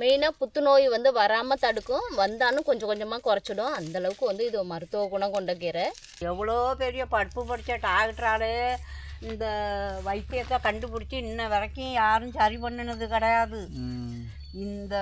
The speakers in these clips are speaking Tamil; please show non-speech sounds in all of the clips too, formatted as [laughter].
மெயினாக புத்துநோய் வந்து வராமல் தடுக்கும். வந்தாலும் கொஞ்சம் கொஞ்சமாக குறைச்சிடும். அந்த அளவுக்கு வந்து இது மருத்துவ குணம் கொண்ட கீரை. எவ்வளோ பெரிய படிப்பு படித்த டாக்டராலே இந்த வைத்தியத்தை கண்டுபிடிச்சி இன்ன வரைக்கும் யாரும் சரி பண்ணினது கிடையாது. இந்த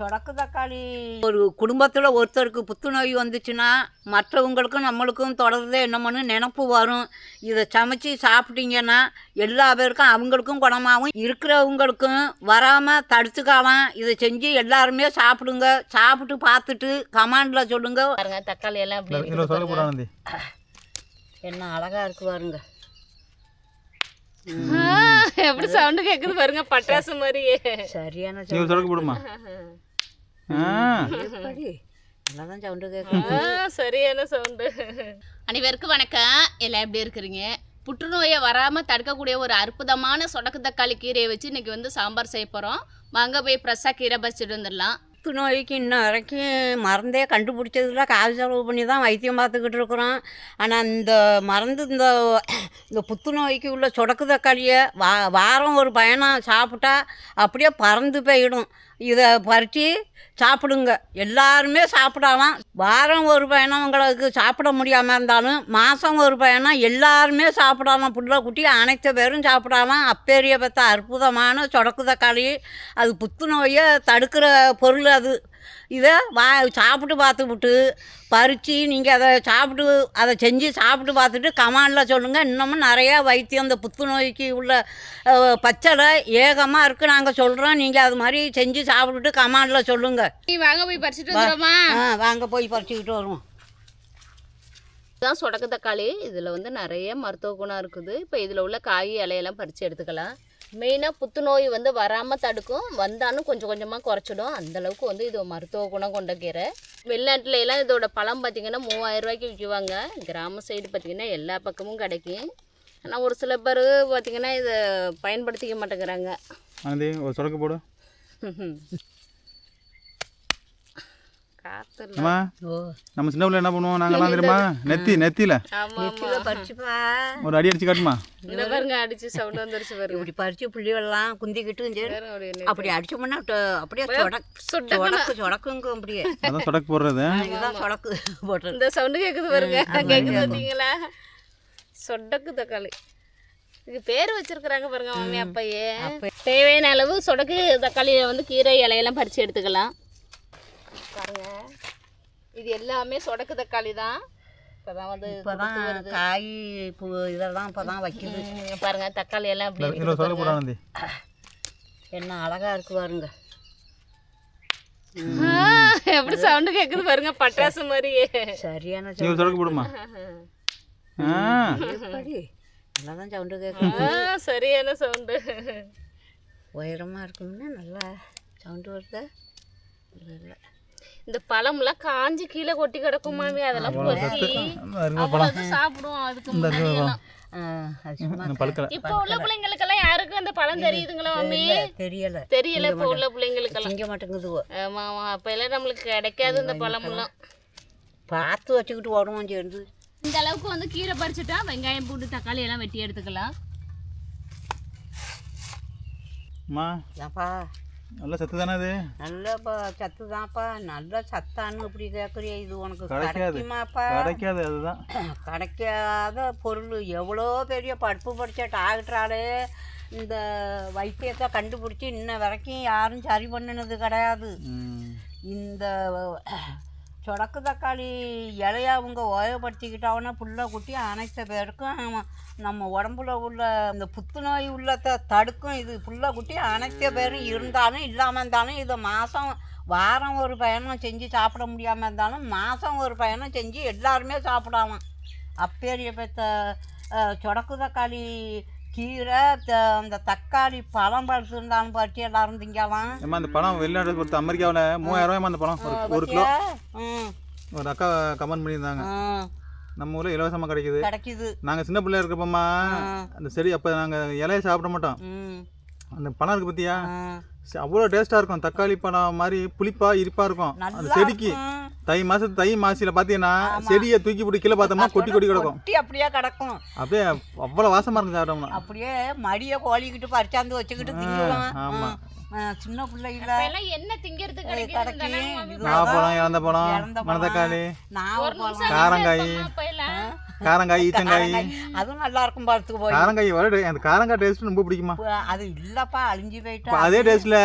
சொடக்கு தக்காளி. ஒரு குடும்பத்தில் ஒருத்தருக்கு புத்துநோய் வந்துச்சுன்னா மற்றவங்களுக்கும் நம்மளுக்கும் தொடர்ந்து என்னமோன்னு நினப்பு வரும். இதை சமைச்சு சாப்பிட்டீங்கன்னா எல்லா பேருக்கும் அவங்களுக்கும் குணமாகவும் இருக்கிறவங்களுக்கும் வராமல் தடுத்துக்கலாம் இதை செஞ்சு எல்லாருமே சாப்பிடுங்க. சாப்பிட்டு பார்த்துட்டு கமாண்டில் சொல்லுங்க. பாருங்க தக்காளி எல்லாம் போடானந்தி என்ன அழகா இருக்கு பாருங்க. எப்படி சவுண்டு கேட்குது பாருங்க பட்டாசு மாதிரியே. சரியான போடுமா. [laughs] ஆ. எப்படி நல்லா தான் சவுண்டு கேட்கும் ஆ, சரியான சவுண்டு? அனைவருக்கும் வணக்கம். எல்லாம் எப்படி இருக்கிறீங்க? புற்றுநோயை வராமல் தடுக்கக்கூடிய ஒரு அற்புதமான சொடக்கு தக்காளி கீரையை வச்சு இன்னைக்கு வந்து சாம்பார் செய்ய போகிறோம் வாங்க போய் ஃப்ரெஷ்ஷாக கீரை பறிச்சுட்டு வந்துடலாம். புத்துநோய்க்கு இன்ன வரைக்கும் மருந்தே கண்டுபிடிச்சதில்ல. காசு செலவு பண்ணி தான் வைத்தியம் பார்த்துக்கிட்டு இருக்கிறோம். ஆனால் இந்த மருந்து இந்த இந்த புத்துநோய்க்கு உள்ள சொடக்கு தக்காளியை வா வாரம் ஒரு பயணம் சாப்பிட்டா அப்படியே பறந்து போயிடும். இதை பறித்து சாப்பிடுங்க. எல்லாருமே சாப்பிடலாம் வாரம் ஒரு பயணம் உங்களுக்கு சாப்பிட முடியாமல் இருந்தாலும் மாதம் ஒரு பயணம் எல்லாருமே சாப்பிடலாம் புள்ள குட்டி அனைத்து பேரும் சாப்பிடலாம் அப்பேரிய பெற்ற அற்புதமான சொடக்கு களி அது புத்துநோயை தடுக்கிற பொருள் அது. இதை வா சாப்பிட்டு பார்த்துவிட்டு பறித்து நீங்கள் அதை சாப்பிட்டு அதை செஞ்சு சாப்பிட்டு பார்த்துட்டு கமாண்டில் சொல்லுங்கள் இன்னமும் நிறையா வைத்தியம் இந்த புத்துநோய்க்கு உள்ள அஹ், பச்சளை ஏகமாக இருக்குது நாங்கள் சொல்கிறோம் நீங்கள் அது மாதிரி செஞ்சு சாப்பிட்டுட்டு கமாண்டில் சொல்லுங்கள் நீ வாங்க போய் பறிச்சுட்டு வந்துடுமா ஆ வாங்க போய் பறிச்சுக்கிட்டு வருவோம். இதுதான் சொடக்கு தக்காளி. இதில் வந்து நிறைய மருத்துவ குணம் இருக்குது. இப்போ இதில் உள்ள காய் இலையெல்லாம் பறித்து எடுத்துக்கலாம். மெயினாக புத்துநோய் வந்து வராமல் தடுக்கும். வந்தாலும் கொஞ்சம் கொஞ்சமாக குறைச்சிடும். அந்த அளவுக்கு வந்து இது மருத்துவ குணம் கொண்ட கீரை. வெளிநாட்டுல எல்லாம் இதோட பழம் பார்த்திங்கன்னா மூவாயிரம் ரூபாய்க்கு விற்குவாங்க கிராம சைடு பார்த்திங்கன்னா எல்லா பக்கமும் கிடைக்கும். ஆனால் ஒரு சில பேர் பார்த்திங்கன்னா இதை பயன்படுத்திக்க மாட்டேங்கிறாங்க. ஆனந்தி ஒரு சொடக்கு போடு. [laughs] ஓ. நம்ம சின்ன பிள்ளை என்ன பண்ணுவோம்? நாங்கெல்லாம் தெரியுமா? நெத்தி நெத்தியில். ஒரு அடி அடிச்சு காட்டுமா? இந்த பாருங்க அடிச்சு சவுண்ட் வந்துருச்சு பாருங்க. இப்படி பறித்து புள்ளிகள்லாம் குந்திக்கிட்டு அப்படி அடிச்சோம்னா அப்படியே சொடக் சொடக்கு. சொடக்கு சொடக்குங்க அப்படியே. அதான் சொடக்கு போடுறது. இதுதான் சொடக்கு போடுறது. இந்த சவுண்டு கேட்குது பாருங்க. கேட்குது பார்த்தீங்களா சொடக்கு தக்காளி. இதுக்கு பேர் வச்சிருக்கிறாங்க பாருங்க மாமி அப்பையே. தேவையான அளவு சொடக்கு தக்காளியை வந்து கீரை இலையெல்லாம் பறித்து எடுத்துக்கலாம். பாருங்க. இது எல்லாமே சொடக்கு தக்காளி தான். இப்போதான் வந்து இப்போதான் காய் பூ இதெல்லாம் இப்போ தான் வைக்குது பாருங்க தக்காளி எல்லாம் அப்படி இதில் சொடக்கு போடு ஆனந்தி என்ன அழகா இருக்கு பாருங்க. எப்படி சவுண்டு கேட்குது பாருங்க பட்டாசு மாதிரியே. சரியான சொடக்கு போடுமா? ஆ. எப்படி? நல்லா தான் சவுண்டு கேட்கும் ஆ, சரியான சவுண்டு உயரமாக இருக்கும்னா நல்லா சவுண்டு வருதா? இல்லை இல்லை. இந்த பழம்லாம் காஞ்சி கீழே கொட்டி கிடக்கும் மாமி அதெல்லாம் பொறுக்கி அவ்வளவு சாப்பிடுவோம் அதுக்கு முன்னாடி எல்லாம். இப்போ உள்ள பிள்ளைங்களுக்கெல்லாம் யாருக்கும் அந்த பழம் தெரியுதுங்களா மாமி? தெரியலை தெரியல. இப்போ உள்ள பிள்ளைங்களுக்கெல்லாம். திங்க மாட்டேங்குதுவோ. ஆமா ஆமா. அப்ப எல்லாம் நம்மளுக்கு கிடைக்காது இந்த பழமெல்லாம் பார்த்து வச்சுக்கிட்டு ஓடுவோம் சேர்ந்து. இந்த அளவுக்கு வந்து கீரை பறிச்சுட்டா வெங்காயம் பூண்டு தக்காளி எல்லாம் வெட்டி எடுத்துக்கலாம். ஏப்பா நல்ல சத்து தானே அது? நல்ல சத்து தான்ப்பா நல்ல சத்தான்னு இப்படி கேட்குறிய இது உனக்கு. கிடைக்குமாப்பா? கிடைக்காது அதுதான். [clears throat] கிடைக்காத பொருள். எவ்வளோ பெரிய படிப்பு படித்த டாக்டராலே இந்த வைத்தியத்தை கண்டுபிடிச்சி இன்ன வரைக்கும் யாரும் சரி பண்ணினது கிடையாது. இந்த சொடக்கு தக்காளி இலைய அவங்க ஓயப்படுத்திக்கிட்டாங்கன்னா புல்ல குட்டி அனைத்து பேருக்கும் நம்ம உடம்புல உள்ள இந்த புத்துநோய் உள்ளத்தை தடுக்கும் இது. புள்ள குட்டி அனைத்து பேரும் இருந்தாலும் இல்லாமல் இருந்தாலும் இதை மாதம் வாரம் ஒரு பயணம் செஞ்சு சாப்பிட முடியாமல் இருந்தாலும் மாதம் ஒரு பயணம் செஞ்சு எல்லாருமே சாப்பிடாம அப்பேரிய பெற்ற சொடக்கு தக்காளி கீரை அந்த தக்காளி பழம் பழுத்து இருந்தாலும் பறித்து எல்லாரும் திங்கலாம் ஏம்மா அந்த பழம் வெளிநாடு பொறுத்த அமெரிக்காவில் மூவாயிரம் ரூபாய்மா அந்த பழம். ஒரு கிலோ. ஒரு அக்கா கமெண்ட் பண்ணியிருந்தாங்க. நம்ம ஊரில் இலவசமாக கிடைக்குது. கிடைக்குது. நாங்கள் சின்ன பிள்ளையா இருக்கப்போம்மா அந்த செடி அப்போ நாங்கள் இலையை சாப்பிட மாட்டோம். அந்த பழம் இருக்கு பார்த்தியா ம். அவ்வளோ டேஸ்ட்டாக இருக்கும். தக்காளி பழம் மாதிரி புளிப்பாக இனிப்பாக இருக்கும். அந்த செடிக்கு. தை மாதம் தை மாசியில் பார்த்தீங்கன்னா செடியை தூக்கி போட்டு கீழே பார்த்தோம்னா கொட்டி கொட்டி கிடக்கும். அப்படியே கிடக்கும். அப்படியே அவ்வளோ வாசமாக இருக்கும் சாப்பிட்டோம்னா. அப்படியே மடியை கோழிக்கிட்டு பறிச்சாந்து வச்சுக்கிட்டு அஹ், சின்ன பிள்ளைகள என்ன இறந்த பழம் இறந்த பழம். மணத்தக்காளி காரங்காய். காரங்காய் ஈச்சங்காய் அதுவும் நல்லா இருக்கும் பழத்துக்கு போய் காரங்காய் வர அந்த காரங்காய் டேஸ்ட் ரொம்ப பிடிக்குமா? அது இல்லப்பா அழிஞ்சு இப்போ போயிட்டா அதே. டேஸ்ட்ல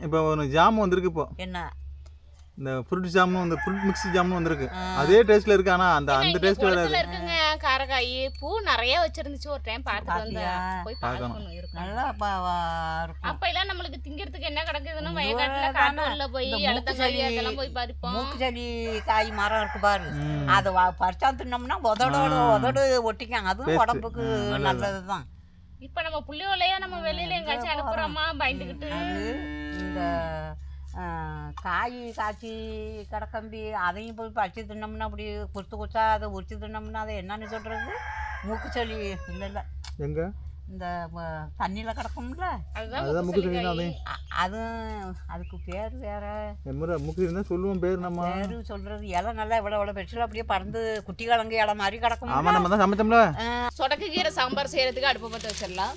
இப்போ ஒரு ஜாம் வந்திருக்கு இப்போ. என்ன? இந்த ஃப்ரூட் ஜாமும் இந்த ஃப்ரூட் மிக்ஸ் ஜாமும் வந்திருக்கு. அதே டேஸ்ட்ல இருக்கு. ஆனா அந்த அந்த டேஸ்ட் வராது இருக்குங்க காரக்காய் பூ நிறைய வச்சிருந்துச்சு ஒரு டைம் பார்த்துட்டு வந்தேன்? போய் பார்க்கணும். நல்லா அப்ப எல்லாம் நம்மளுக்கு திங்கிறதுக்கு என்ன கிடைக்குதுன்னா வயக்காட்டுல காட்டுல போய் அழுத்தங்காய் மூக்குச்சளி- அதெல்லாம் போய் பறிப்போம். மூக்கு செடி காய் மரம் இருக்கு பாரு. அதை பறிச்சா தின்னோம்னா உதடோட உதடு ஒட்டிக்கும். அதுவும். உடம்புக்கு ம், நல்லது. நல்லது தான் இப்ப நம்ம புள்ளியோலையா நம்ம வெளியில எங்கேயாச்சும் அனுப்புறோமா? பயந்துகிட்டு. இந்த காய் காய்ச்சி கடக்கம்பி அதையும் போய் பறிச்சு தின்னோம்னா அப்படி குத்து குச்சா அதை உரிச்சு தின்னோம்னா அதை என்னன்னு சொல்கிறது மூக்குச்சளி இல்லை இல்லை எங்க? இந்த தண்ணியில் கிடக்கும்ல? அதுதான் அதே அதுக்கு பேர் வேற. எம்மரா முக்கு இருந்தா சொல்லுவோம் பேர் நம்ம. பேர் சொல்கிறது இலை நல்லா இவ்வளோ இவ்வளோ பெருசில் அப்படியே பறந்து குட்டி கிழங்கு இலை மாதிரி கிடக்கும் ஆமா நம்ம தான் சமைச்சோம்ல. சொடக்கு கீரை சாம்பார் செய்யறதுக்கு அடுப்பு பற்ற வச்சிடலாம்.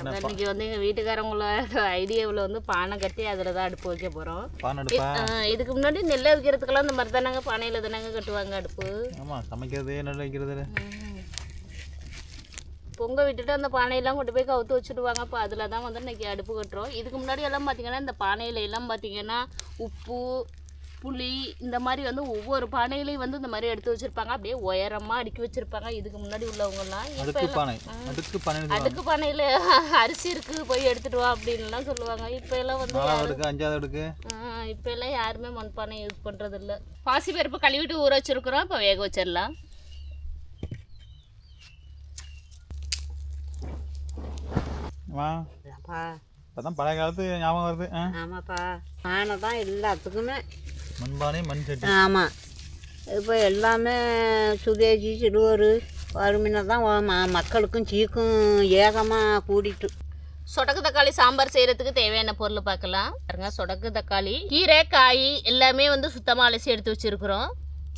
இன்னைக்கு வந்து எங்கள் வீட்டுக்காரங்கள ஐடியாவில் [laughs] வந்து பானை கட்டி அதில் தான் அடுப்பு? வைக்க போகிறோம் இதுக்கு முன்னாடி நெல் அவிக்கிறதுக்கெல்லாம் இந்த மாதிரி தானங்க பானையில் தானங்க கட்டுவாங்க அடுப்பு. ஆமா சமைக்கிறது நெல் வைக்கிறது பொங்க விட்டுட்டு அந்த பானையெல்லாம் கொண்டு போய் கவுத்து வச்சுடுவாங்க. அப்போ அதில் தான் வந்து இன்னைக்கு அடுப்பு கட்டுறோம். இதுக்கு முன்னாடி எல்லாம் பார்த்தீங்கன்னா இந்த பானையில எல்லாம் பார்த்தீங்கன்னா உப்பு புளி இந்த மாதிரி வந்து ஒவ்வொரு பானையிலையும் வந்து இந்த மாதிரி எடுத்து வச்சிருப்பாங்க. அப்படியே உயரமாக அடுக்கி வச்சிருப்பாங்க. இதுக்கு முன்னாடி உள்ளவங்கலாம். இப்போ அடுக்கு பானை. அடுக்கு பானை அடுக்கு பானையில் அரிசி இருக்கு போய் எடுத்துட்டு வா அப்படின்லாம் சொல்லுவாங்க. இப்போ எல்லாம் வந்து அஞ்சாவது அடுக்கு. இப்போ எல்லாம் யாருமே மண்பானை யூஸ் பண்ணுறது இல்லை பாசி பருப்பு கழுவிட்டு ஊற வச்சிருக்கிறோம். இப்போ வேக வச்சிடலாம். வா. இப்பதான் பழைய காலத்து ஞாபகம் வருது? ஆமாப்பா. பானை தான் எல்லாத்துக்குமே மண்பானை மண் சட்டி ஆமாம் இப்போ எல்லாமே சுதேசி சிறுவர் வறுமையில தான் மக்களுக்கும் சீக்கும் ஏகமாக கூடிட்டு. சொடக்கு தக்காளி சாம்பார் செய்கிறதுக்கு தேவையான பொருள் பார்க்கலாம். பாருங்க சொடக்கு தக்காளி. கீரை காய் எல்லாமே வந்து சுத்தமாக அலசி எடுத்து வச்சுருக்குறோம்.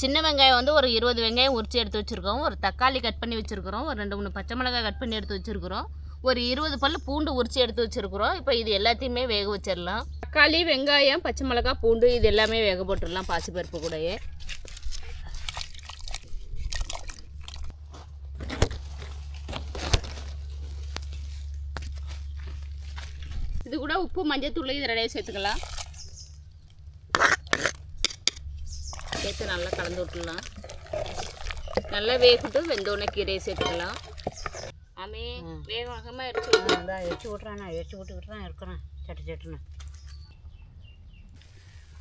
சின்ன வெங்காயம் வந்து ஒரு இருபது வெங்காயம் உரிச்சு எடுத்து வச்சுருக்கோம் ஒரு தக்காளி கட் பண்ணி வச்சுருக்குறோம். ஒரு ரெண்டு மூணு பச்சை மிளகாய் கட் பண்ணி எடுத்து வச்சுருக்குறோம். ஒரு இருபது பல்லு பூண்டு உரிச்சு எடுத்து வச்சுருக்குறோம். இப்போ இது எல்லாத்தையுமே வேக வச்சிடலாம். தக்காளி வெங்காயம் பச்சை மிளகாய் பூண்டு இது எல்லாமே வேக போட்டுடலாம் பாசிப்பருப்பு கூடயே. இது கூட உப்பு மஞ்சத்தூள் இது ரெடியாக சேர்த்துக்கலாம். சேர்த்து நல்லா கலந்து விட்டுடலாம். நல்லா வேகட்டும் வெந்தோடனே கீரையை சேர்த்துக்கலாம். ஆமே வேக வேகமாக விட்டு அதான் எச்சு விட்றேன் நான் எச்சு விட்டுக்கிட்டு தான் இருக்கிறேன். சட்டு சட்டுன்னு.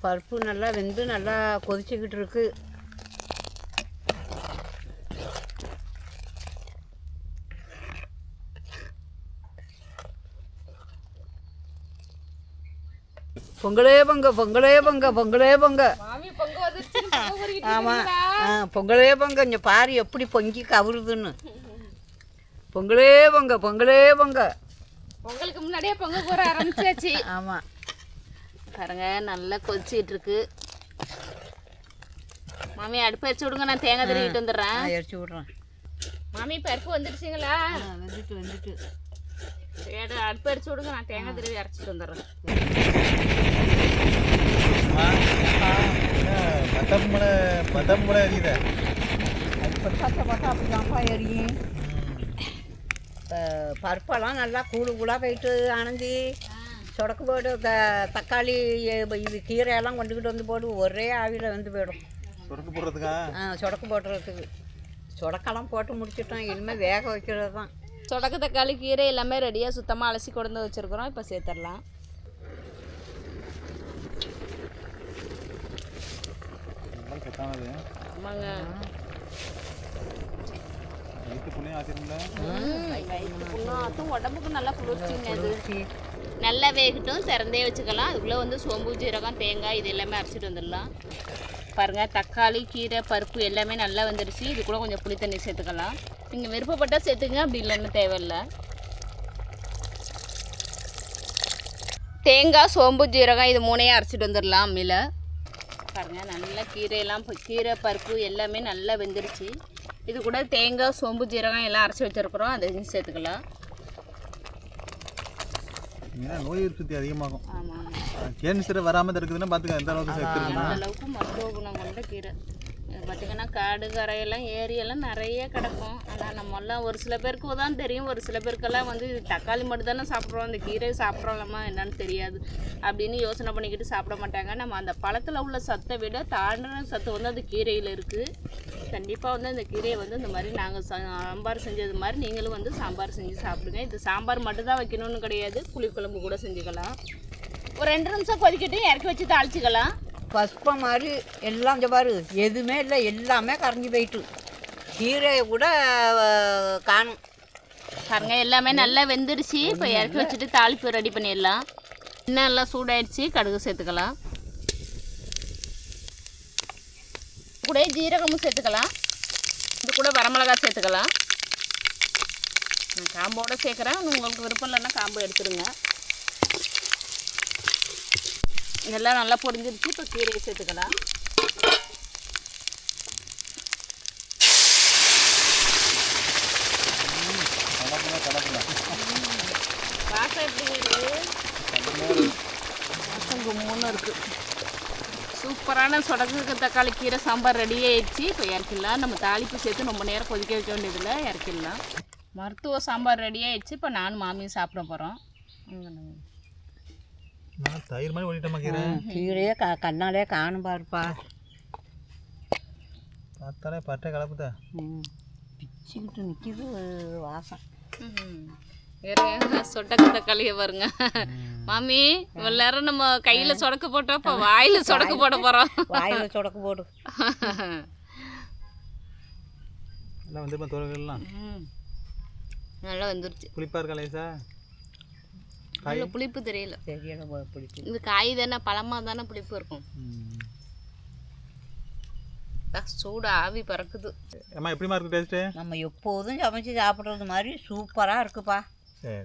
பருப்பு நல்லா வெந்து நல்லா கொதிச்சுக்கிட்டு இருக்கு. பொங்கலே பொங்க பொங்கலே பொங்க பொங்கலே பொங்க. ஆமாம் ஆ பொங்கலே பொங்க. இங்கே பாரு எப்படி பொங்கி கவுருதுன்னு. பொங்கலே பொங்க பொங்கலே பொங்க. உங்களுக்கு முன்னாடியே பொங்க போற ஆரம்பிச்சாச்சு. ஆமாம் பாருங்க நல்லா கொதிச்சிட்டு இருக்கு மாமி அடுப்பு வச்சு விடுங்க நான் தேங்காய் திருவிட்டு வந்துடுறேன். நான் எரிச்சு விட்றேன். மாமி பருப்பு வந்துடுச்சுங்களா? வந்துட்டு வந்துட்டு. சரி அடுப்பு அடிச்சு விடுங்க நான் தேங்காய் திருவி அரைச்சிட்டு வந்துடுறேன். பத்தம்பளை பத்தம்பளை எரியுத? இப்போ பச்சை பார்த்தா அப்படிதான்ப்பா எரியும். இப்போ பருப்பெல்லாம் நல்லா கூழு கூழாக போயிட்டு ஆனந்தி சொடக்கு போடு த தக்காளி இது கீரையெல்லாம் கொண்டுக்கிட்டு வந்து போடு ஒரே ஆவியில் வந்து போயிடும். சொருக்கு போடுறதுக்கா? ஆ சொடக்கு போடுறதுக்கு. சொடக்கெல்லாம் போட்டு முடிச்சிட்டோம். இனிமேல் வேக வைக்கிறது தான். சொடக்கு தக்காளி கீரை எல்லாமே ரெடியாக சுத்தமாக அலசி கொண்டு வச்சுருக்குறோம். இப்போ சேர்த்துடலாம். ஆமாங்க. வயிற்றுக்குள்ளேயும் ஆச்சிருங்களா அதுவும் உடம்புக்கு நல்லா குளிர்ச்சிங்க இது நல்லா வேகட்டும் திறந்தே வச்சுக்கலாம். அதுக்குள்ளே வந்து சோம்பு ஜீரகம் தேங்காய் இது எல்லாமே அரைச்சிட்டு வந்துடலாம். பாருங்கள் தக்காளி கீரை பருப்பு எல்லாமே நல்லா வந்துடுச்சு இது கூட கொஞ்சம் புளி தண்ணி சேர்த்துக்கலாம். நீங்கள் விருப்பப்பட்டால் சேர்த்துங்க அப்படி இல்லைன்னு தேவையில்லை. தேங்காய் சோம்பு ஜீரகம் இது மூணையும் அரைச்சிட்டு வந்துடலாம் அம்மியில். பாருங்கள் நல்லா கீரையெல்லாம் கீரை பருப்பு எல்லாமே நல்லா வெந்துருச்சு. இது கூட தேங்காய் சோம்பு ஜீரகம் எல்லாம் அரைச்சி வச்சுருக்குறோம். அதையும் சேர்த்துக்கலாம். ஏன்னா நோய் எதிர்ப்பு சக்தி அதிகமாகும் கேன்சர் வராமல் தடுக்குதுன்னா பார்த்துக்க எந்த அளவுக்கு சக்தி இருக்குன்னா. அளவுக்கு மருத்துவ குணம் கொண்ட கீரை. பார்த்திங்கன்னா காடு கரையெல்லாம் ஏரியெல்லாம் நிறைய கிடக்கும். ஆனால் நம்மெல்லாம் ஒரு சில பேருக்கு தான் தெரியும். ஒரு சில பேருக்கெல்லாம் வந்து தக்காளி மட்டும் தானே சாப்பிட்றோம். இந்த கீரை சாப்பிட்றோம்லாமா என்னன்னு தெரியாது. அப்படின்னு யோசனை பண்ணிக்கிட்டு சாப்பிட மாட்டாங்க. நம்ம அந்த பழத்தில் உள்ள சத்தை விட தாண்டின சத்து வந்து அந்த கீரையில் இருக்குது கண்டிப்பாக வந்து அந்த கீரையை வந்து இந்த மாதிரி நாங்கள் சாம்பார் செஞ்சது மாதிரி நீங்களும் வந்து சாம்பார் செஞ்சு சாப்பிடுங்க. இது சாம்பார் மட்டும் தான் வைக்கணும்னு கிடையாது. புளிக்குழம்பு கூட செஞ்சுக்கலாம். ஒரு ரெண்டு நிமிஷம் கொதிக்கட்டு இறக்கி வச்சு தாளிச்சிக்கலாம். பஸ்பம் மாதிரி எல்லாம் பாரு எதுவுமே இல்லை எல்லாமே கரைஞ்சி போயிட்டு. கீரையை கூட காணும். பாருங்க எல்லாமே நல்லா வெந்துருச்சு. இப்போ இறக்கி வச்சுட்டு தாளிப்பு ரெடி பண்ணிடலாம். இன்னும் எல்லாம் சூடாயிடுச்சு கடுகு சேர்த்துக்கலாம். கூட ஜீரகமும் சேர்த்துக்கலாம். இது கூட வரமிளகாய் சேர்த்துக்கலாம். நான் காம்போட சேர்க்குறேன். உங்களுக்கு விருப்பம் இல்லைன்னா காம்பு எடுத்துடுங்க. இதெல்லாம் நல்லா பொரிஞ்சிருச்சு. இப்போ கீரையை சேர்த்துக்கலாம். வாசம் எப்படிங்க வாசம் கும்முன்னு இருக்குது சூப்பரான சொடக்கு தக்காளி கீரை சாம்பார் ரெடி ஆயிடுச்சு. இப்போ இறக்கிடலாம். நம்ம தாளிப்பு சேர்த்து ரொம்ப நேரம் கொதிக்க வைக்க வேண்டியதில்லை. இறக்கிடலாம். மருத்துவ சாம்பார் ரெடி ஆயிடுச்சு. இப்போ நானும் மாமியும் சாப்பிட போகிறோம் நான் தயிர் மாதிரி ஓடிட்டேன் கீரை கீரையே க கண்ணாலே காணும் பாருப்பா. பார்த்தாலே பட்டை கலப்புதா. ம் பிச்சுக்கிட்டு நிற்கிது வாசம். சொடக்கு தக்காளியை பாருங்க. மாமி இவ்வளோ நேரம் நம்ம கையில் சொடக்கு போட்டோம் இப்போ வாயில் சொடக்கு போட போகிறோம் வாயில் சொடக்கு போடு. எல்லாம் வந்து இப்போ தோல்கள்லாம் நல்லா வந்துருச்சு. புளிப்பாக இருக்கா லேசா? நல்ல புளிப்பு தெரியல. தெரியல பிடிச்சி இது காய் தானே பழமாக தானே புளிப்பு இருக்கும். சூடு ஆவி பறக்குது. அம்மா எப்படிமா இருக்கு டேஸ்ட்டு நம்ம எப்போதும் சமைச்சு சாப்பிட்றது மாதிரி சூப்பராக இருக்குப்பா. சரி.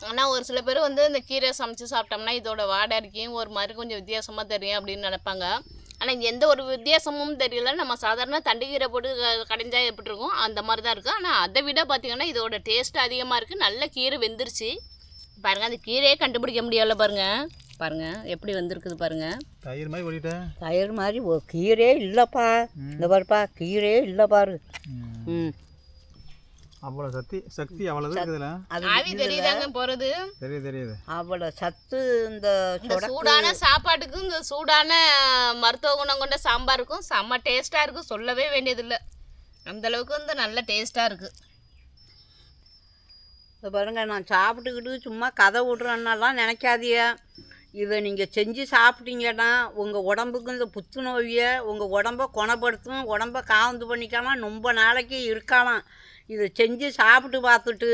ஆனால் ஒரு சில பேர் வந்து இந்த கீரை சமைச்சு சாப்பிட்டோம்னா இதோட வாடை அடிக்கையும் ஒரு மாதிரி கொஞ்சம் வித்தியாசமாக தெரியும் அப்படின்னு நினைப்பாங்க. ஆனால் எந்த ஒரு வித்தியாசமும் தெரியல. நம்ம சாதாரண தண்டுக்கீரை போட்டு க- கடைஞ்சா எப்படி இருக்கும்? அந்த மாதிரி தான் இருக்குது ஆனால் அதை விட பார்த்திங்கன்னா இதோட டேஸ்ட் அதிகமாக இருக்குது நல்ல கீரை வெந்துருச்சு. பாருங்கள் அந்த கீரையே கண்டுபிடிக்க முடியல பாருங்கள் பாருங்கள் எப்படி வந்திருக்குது பாருங்கள் தயிர் மாதிரி ஓடிட்டேன் தயிர் மாதிரி ஒரு கீரையே இல்லைப்பா. இந்த பாருப்பா கீரையே இல்லை பாரு. ம். அவ்வளோ சக்தி சக்தி அவ்வளோ அது ஆவி தெரியுதாங்க போகிறது தெரியுது தெரியுது. அவ்வளோ சத்து இந்த இந்த சொட சூடான சாப்பாட்டுக்கும் இந்த சூடான மருத்துவ குணம் கொண்ட சாம்பாருக்கும் செம்ம டேஸ்ட்டாக இருக்கும் சொல்லவே வேண்டியதில்லை. அந்த அளவுக்கு வந்து நல்ல டேஸ்ட்டாக இருக்குது இந்த பாருங்க நான் சாப்பிட்டுக்கிட்டு சும்மா கதை விட்றேன்னெல்லாம் நினைக்காதீங்க. இதை நீங்கள் செஞ்சு சாப்பிட்டீங்கன்னா உங்கள் உடம்புக்கு இந்த புத்துநோயை உங்கள் உடம்ப குணப்படுத்தும் உடம்ப காவந்து பண்ணிக்கலாம் ரொம்ப நாளைக்கு இருக்கலாம். இதை செஞ்சு சாப்பிட்டு பார்த்துட்டு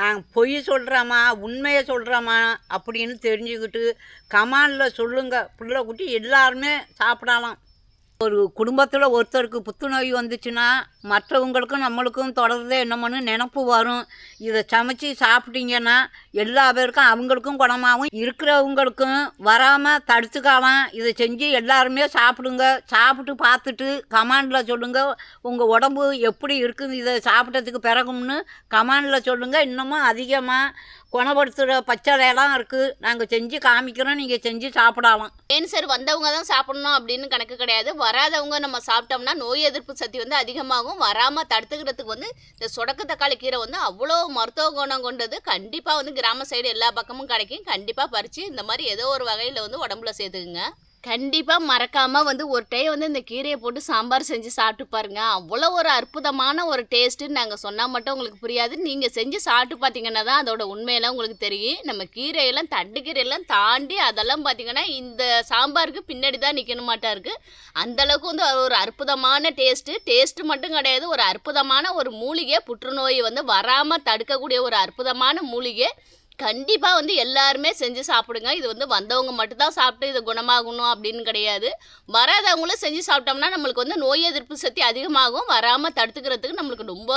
நாங்கள் பொய் சொல்கிறோமா உண்மையை சொல்கிறோமா அப்படின்னு தெரிஞ்சுக்கிட்டு கமாண்டில் சொல்லுங்கள் பிள்ளை குட்டி எல்லாருமே சாப்பிடலாம். ஒரு குடும்பத்தில் ஒருத்தருக்கு புத்துணோய் வந்துச்சுன்னா மற்றவங்களுக்கும் நம்மளுக்கும் தொடர்ந்து என்னமோன்னு நினப்பு வரும். இதை சமைச்சு சாப்பிட்டீங்கன்னா எல்லா பேருக்கும் அவங்களுக்கும் குணமாகவும் இருக்கிறவங்களுக்கும் வராமல் தடுத்துக்கலாம் இதை செஞ்சு எல்லாருமே சாப்பிடுங்க. சாப்பிட்டு பார்த்துட்டு கமாண்டில் சொல்லுங்கள் உங்கள் உடம்பு எப்படி இருக்குது இதை சாப்பிட்டதுக்கு பிறகும்னு கமாண்டில் சொல்லுங்கள் இன்னமும் அதிகமாக குணப்படுத்துகிற பச்சடையெல்லாம் இருக்குது நாங்கள் செஞ்சு காமிக்கிறோம் நீங்கள் செஞ்சு சாப்பிடலாம். கேன்சர் வந்தவங்க தான் சாப்பிடணும் அப்படின்னு கணக்கு கிடையாது. வராதவங்க நம்ம சாப்பிட்டோம்னா நோய் எதிர்ப்பு சக்தி வந்து அதிகமாகும். வராமல் தடுத்துக்கிறதுக்கு வந்து இந்த சொடக்கு தக்காளி கீரை வந்து அவ்வளோ மருத்துவ குணம் கொண்டது. கண்டிப்பாக வந்து கிராம சைடு எல்லா பக்கமும் கிடைக்கும். கண்டிப்பாக பறித்து இந்த மாதிரி ஏதோ ஒரு வகையில் வந்து உடம்புல சேர்த்துக்குங்க. கண்டிப்பாக மறக்காமல் வந்து ஒரு டைம் வந்து இந்த கீரையை போட்டு சாம்பார் செஞ்சு சாப்பிட்டு பாருங்க. அவ்வளோ ஒரு அற்புதமான ஒரு டேஸ்ட்டுன்னு நாங்கள் சொன்னால் மட்டும் உங்களுக்கு புரியாது. நீங்கள் செஞ்சு சாப்பிட்டு பார்த்தீங்கன்னா தான் அதோட உண்மையெல்லாம் உங்களுக்கு தெரியும். நம்ம கீரையெல்லாம் தண்டு கீரையெல்லாம் தாண்டி அதெல்லாம் பார்த்தீங்கன்னா இந்த சாம்பாருக்கு பின்னாடி தான் நிற்கணும் மாட்டா இருக்குது அந்தளவுக்கு வந்து அது ஒரு அற்புதமான டேஸ்ட்டு டேஸ்ட்டு மட்டும் கிடையாது ஒரு அற்புதமான ஒரு மூலிகை புற்றுநோய் வந்து வராமல் தடுக்கக்கூடிய ஒரு அற்புதமான மூலிகை. கண்டிப்பாக வந்து எல்லாருமே செஞ்சு சாப்பிடுங்க. இது வந்து வந்தவங்க மட்டும்தான் சாப்பிட்டு இது குணமாகணும் அப்படின்னு கிடையாது. வராதவங்களும் செஞ்சு சாப்பிட்டோம்னா நம்மளுக்கு வந்து நோய் எதிர்ப்பு சக்தி அதிகமாகும். வராமல் தடுத்துக்கிறதுக்கு நம்மளுக்கு ரொம்ப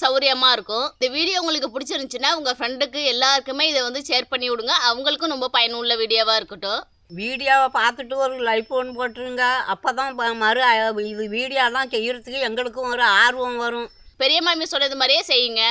சௌரியமாக இருக்கும். இந்த வீடியோ உங்களுக்கு பிடிச்சிருந்துச்சுன்னா உங்கள் ஃப்ரெண்டுக்கு எல்லாருக்குமே இதை வந்து ஷேர் பண்ணி விடுங்க. அவங்களுக்கும் ரொம்ப பயனுள்ள வீடியோவாக இருக்கட்டும். வீடியோவை பார்த்துட்டு ஒரு லைக் ஒன்று போட்டுருங்க. அப்போ தான் மறு இது வீடியோலாம் செய்கிறதுக்கு எங்களுக்கும் ஒரு ஆர்வம் வரும். பெரிய மாமி சொன்னது மாதிரியே செய்யுங்க.